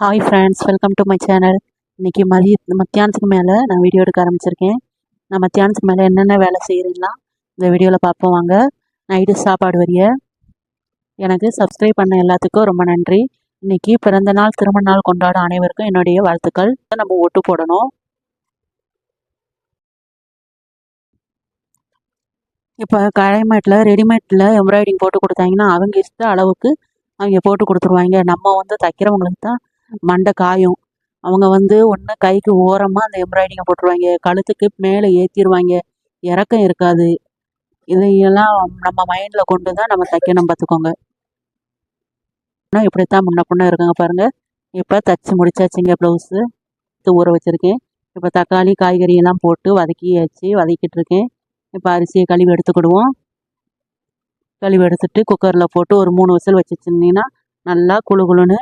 Hi friends welcome to my channel இன்றைக்கி மதிய மத்தியானத்துக்கு மேலே நான் வீடியோ எடுக்க ஆரம்பிச்சிருக்கேன். நான் மத்தியானத்துக்கு மேலே என்னென்ன வேலை செய்கிறீங்களா இந்த வீடியோவில் பார்ப்போம் வாங்க. நைட்டு சாப்பாடு வரிய. எனக்கு சப்ஸ்கிரைப் பண்ண எல்லாத்துக்கும் ரொம்ப நன்றி. இன்றைக்கி பிறந்த நாள் திருமண நாள் கொண்டாட அனைவருக்கும் என்னுடைய வாழ்த்துக்கள். நம்ம ஓட்டு போடணும். இப்போ கழைமேட்டில் ரெடிமேட்டில் எம்ப்ராய்டிங் போட்டு கொடுத்தாங்கன்னா அவங்க இஷ்ட அளவுக்கு அவங்க போட்டு கொடுத்துருவாங்க. நம்ம வந்து தைக்கிறவங்களுக்கு தான் மண்டை காயும் அவங்க வந்து ஒன்று கைக்கு ஓரமாக அந்த எம்ப்ராய்டிங்கை போட்டுருவாங்க. கழுத்துக்கு மேலே ஏற்றிடுவாங்க இறக்கம் இருக்காது. இதையெல்லாம் நம்ம மைண்டில் கொண்டு தான் நம்ம தைக்கணும் பார்த்துக்கோங்க ஆனால் இப்படித்தான் முன்ன பின்ன இருக்காங்க பாருங்கள் இப்போ தச்சு முடிச்சாச்சுங்க ப்ளவுஸு ஊற வச்சுருக்கேன். இப்போ தக்காளி காய்கறி எல்லாம் போட்டு வதக்கியாச்சு வதக்கிட்டு இருக்கேன். இப்போ அரிசியை கழுவி எடுத்துக்கிடுவோம். கழுவி எடுத்துட்டு குக்கரில் போட்டு ஒரு மூணு விசில் வச்சு வச்சுருந்தீங்கன்னா நல்லா குழு குழுன்னு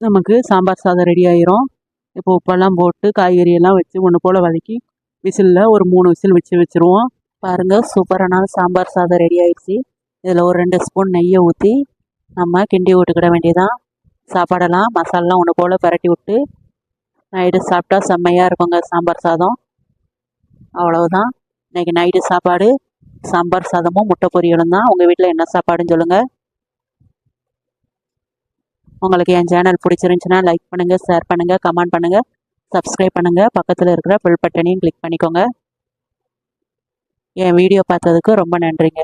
நமக்கு சாம்பார் சாதம் ரெடி ஆயிரும். இப்போ உப்பெல்லாம் போட்டு காய்கறி எல்லாம் வச்சு ஒன்று போல் வதக்கி விசிலில் ஒரு மூணு விசில் வச்சு வச்சுருவோம். பாருங்கள் சூப்பரான சாம்பார் சாதம் ரெடி ஆயிடுச்சு. இதில் ஒரு ரெண்டு ஸ்பூன் நெய்யை ஊற்றி நம்ம கிண்டி விட்டுக்கிட வேண்டியதான் சாப்பாடெல்லாம் மசாலாலாம் ஒன்று போல் பரட்டி விட்டு நைட்டு சாப்பிட்டா செம்மையாக இருக்குங்க சாம்பார் சாதம். அவ்வளவுதான். இன்றைக்கி நைட்டு சாப்பாடு சாம்பார் சாதமும் முட்டை பொரியலும் தான். உங்கள் வீட்டில் என்ன சாப்பாடுன்னு சொல்லுங்கள் உங்களுக்கு என் சேனல் பிடிச்சிருந்துச்சின்னா லைக் பண்ணுங்கள் ஷேர் பண்ணுங்கள் கமெண்ட் பண்ணுங்கள் சப்ஸ்கிரைப் பண்ணுங்கள் பக்கத்தில் இருக்கிற பில் பட்டனையும் கிளிக் பண்ணிக்கோங்க. என் வீடியோ பார்த்ததுக்கு ரொம்ப நன்றிங்க.